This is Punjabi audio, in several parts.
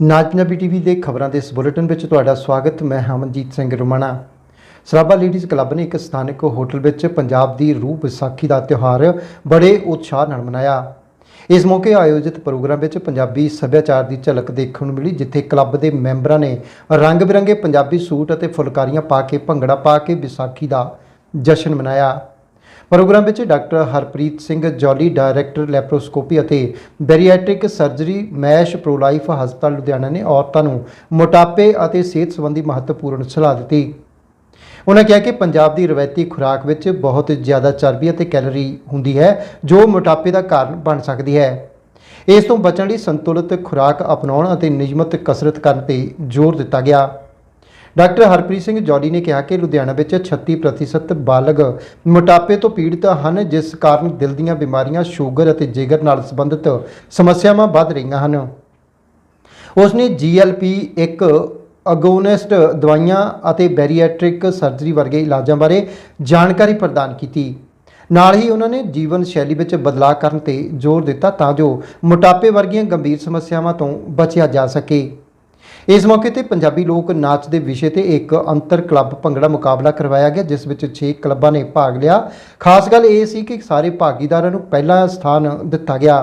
ਨਾਜ ਪੰਜਾਬੀ ਟੀਵੀ ਦੇ ਖਬਰਾਂ ਦੇ ਇਸ ਬੁਲੇਟਿਨ ਵਿੱਚ ਤੁਹਾਡਾ ਸਵਾਗਤ, ਮੈਂ ਹਮਨਜੀਤ ਸਿੰਘ ਰੁਮਾਣਾ। ਸਰਾਭਾ ਲੇਡੀਜ਼ ਕਲੱਬ ਨੇ ਇੱਕ ਸਥਾਨਕ ਹੋਟਲ ਵਿੱਚ ਪੰਜਾਬ ਦੀ ਰੂਹ ਵਿਸਾਖੀ ਦਾ ਤਿਉਹਾਰ ਬੜੇ ਉਤਸ਼ਾਹ ਨਾਲ ਮਨਾਇਆ। ਇਸ ਮੌਕੇ ਆਯੋਜਿਤ ਪ੍ਰੋਗਰਾਮ ਵਿੱਚ ਪੰਜਾਬੀ ਸੱਭਿਆਚਾਰ ਦੀ ਝਲਕ ਦੇਖਣ ਨੂੰ ਮਿਲੀ, ਜਿੱਥੇ ਕਲੱਬ ਦੇ ਮੈਂਬਰਾਂ ਨੇ ਰੰਗ-ਬਿਰੰਗੇ ਪੰਜਾਬੀ ਸੂਟ ਅਤੇ ਫੁਲਕਾਰੀਆਂ ਪਾ ਕੇ ਭੰਗੜਾ ਪਾ ਕੇ ਵਿਸਾਖੀ ਦਾ ਜਸ਼ਨ ਮਨਾਇਆ। ਪ੍ਰੋਗਰਾਮ ਵਿੱਚ doctor Harpreet Singh Jolly, director laparoscopy ਅਤੇ ਬੈਰੀਐਟ੍ਰਿਕ ਸਰਜਰੀ ਮੈਸ਼ ਪ੍ਰੋਲਾਈਫ ਹਸਪਤਾਲ ਲੁਧਿਆਣਾ ਨੇ ਔਰਤਾਂ ਨੂੰ ਮੋਟਾਪੇ ਅਤੇ ਸਿਹਤ ਸੰਬੰਧੀ ਮਹੱਤਵਪੂਰਨ ਸਲਾਹ ਦਿੱਤੀ। ਉਹਨਾਂ ਕਿਹਾ ਕਿ ਪੰਜਾਬ ਦੀ ਰਵਾਇਤੀ ਖੁਰਾਕ ਵਿੱਚ ਬਹੁਤ ਜ਼ਿਆਦਾ ਚਰਬੀ ਅਤੇ ਕੈਲਰੀ ਹੁੰਦੀ ਹੈ, ਜੋ ਮੋਟਾਪੇ ਦਾ ਕਾਰਨ ਬਣ ਸਕਦੀ ਹੈ। ਇਸ ਤੋਂ ਬਚਣ ਲਈ ਸੰਤੁਲਿਤ ਖੁਰਾਕ ਅਪਣਾਉਣ ਅਤੇ ਨਿਯਮਤ ਕਸਰਤ ਕਰਨ ਤੇ ਜ਼ੋਰ ਦਿੱਤਾ ਗਿਆ। ਡਾਕਟਰ ਹਰਪ੍ਰੀਤ ਸਿੰਘ ਜੌਲੀ ਨੇ ਕਿਹਾ ਕਿ ਲੁਧਿਆਣਾ ਵਿੱਚ 36% ਬਾਲਗ ਮੋਟਾਪੇ ਤੋਂ ਪੀੜਤ ਹਨ, ਜਿਸ ਕਾਰਨ ਦਿਲ ਦੀਆਂ ਬਿਮਾਰੀਆਂ, ਸ਼ੂਗਰ ਅਤੇ ਜਿਗਰ ਨਾਲ ਸੰਬੰਧਿਤ ਸਮੱਸਿਆਵਾਂ ਵੱਧ ਰਹੀਆਂ ਹਨ। ਉਸ ਨੇ ਜੀਐਲਪੀ ਇੱਕ ਅਗੋਨਿਸਟ ਦਵਾਈਆਂ ਅਤੇ ਬੈਰੀਐਟ੍ਰਿਕ ਸਰਜਰੀ ਵਰਗੇ ਇਲਾਜਾਂ ਬਾਰੇ ਜਾਣਕਾਰੀ ਪ੍ਰਦਾਨ ਕੀਤੀ। ਨਾਲ ਹੀ ਉਹਨਾਂ ਨੇ ਜੀਵਨ ਸ਼ੈਲੀ ਵਿੱਚ ਬਦਲਾਅ ਕਰਨ ਤੇ ਜ਼ੋਰ ਦਿੱਤਾ ਤਾਂ ਜੋ ਮੋਟਾਪੇ ਵਰਗੀਆਂ ਗੰਭੀਰ ਸਮੱਸਿਆਵਾਂ ਤੋਂ ਬਚਿਆ ਜਾ ਸਕੇ। ਇਸ ਮੌਕੇ ਤੇ ਪੰਜਾਬੀ ਲੋਕ ਨਾਚ ਦੇ ਵਿਸ਼ੇ ਤੇ ਇੱਕ ਅੰਤਰ ਕਲੱਬ ਭੰਗੜਾ ਮੁਕਾਬਲਾ ਕਰਵਾਇਆ ਗਿਆ, ਜਿਸ ਵਿੱਚ 6 ਕਲੱਬਾਂ ਨੇ ਭਾਗ ਲਿਆ। ਖਾਸ ਗੱਲ ਇਹ ਸੀ ਕਿ ਸਾਰੇ ਭਾਗੀਦਾਰਾਂ ਨੂੰ ਪਹਿਲਾ ਸਥਾਨ ਦਿੱਤਾ ਗਿਆ।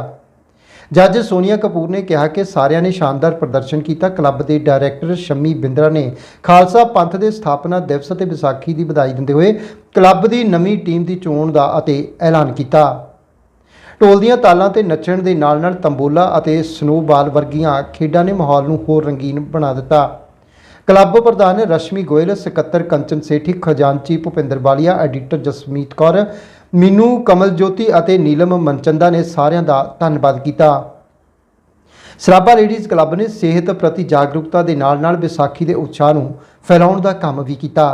ਜੱਜ ਸੋਨੀਆ ਕਪੂਰ ਨੇ ਕਿਹਾ ਕਿ ਸਾਰਿਆਂ ਨੇ ਸ਼ਾਨਦਾਰ ਪ੍ਰਦਰਸ਼ਨ ਕੀਤਾ। ਕਲੱਬ ਦੇ ਡਾਇਰੈਕਟਰ ਸ਼ਮੀ ਬਿੰਦਰਾ ਨੇ ਖਾਲਸਾ ਪੰਥ ਦੇ ਸਥਾਪਨਾ ਦਿਵਸ ਅਤੇ ਵਿਸਾਖੀ ਦੀ ਵਧਾਈ ਦਿੰਦੇ ਹੋਏ ਕਲੱਬ ਦੀ ਨਵੀਂ ਟੀਮ ਦੀ ਚੋਣ ਦਾ ਅਤੇ ਐਲਾਨ ਕੀਤਾ। ਢੋਲ ਦੀਆਂ ਤਾਲਾਂ ਤੇ ਨੱਚਣ ਦੇ ਨਾਲ-ਨਾਲ ਤੰਬੋਲਾ ਅਤੇ ਸਨੋਬਾਲ ਵਰਗੀਆਂ ਖੇਡਾਂ ਨੇ ਮਾਹੌਲ ਨੂੰ ਹੋਰ ਰੰਗੀਨ ਬਣਾ ਦਿੱਤਾ। ਕਲੱਬ ਪ੍ਰਧਾਨ ਰਸ਼ਮੀ ਗੋਇਲ, ਸਕੱਤਰ ਕੰਚਨ ਸੇਠੀ ਖਜ਼ਾਨਚੀ ਭੁਪਿੰਦਰ ਬਾਲੀਆ, ਐਡੀਟਰ ਜਸਮੀਤ ਕੌਰ, ਮੀਨੂ ਕਮਲਜੋਤੀ ਅਤੇ ਨੀਲਮ ਮਨਚੰਦਾ ਨੇ ਸਾਰਿਆਂ ਦਾ ਧੰਨਵਾਦ ਕੀਤਾ। ਸਰਾਭਾ ਲੇਡੀਜ਼ ਕਲੱਬ ਨੇ ਸਿਹਤ ਪ੍ਰਤੀ ਜਾਗਰੂਕਤਾ ਦੇ ਨਾਲ-ਨਾਲ ਵਿਸਾਖੀ ਦੇ ਉਤਸ਼ਾਹ ਨੂੰ ਫੈਲਾਉਣ ਦਾ ਕੰਮ ਵੀ ਕੀਤਾ।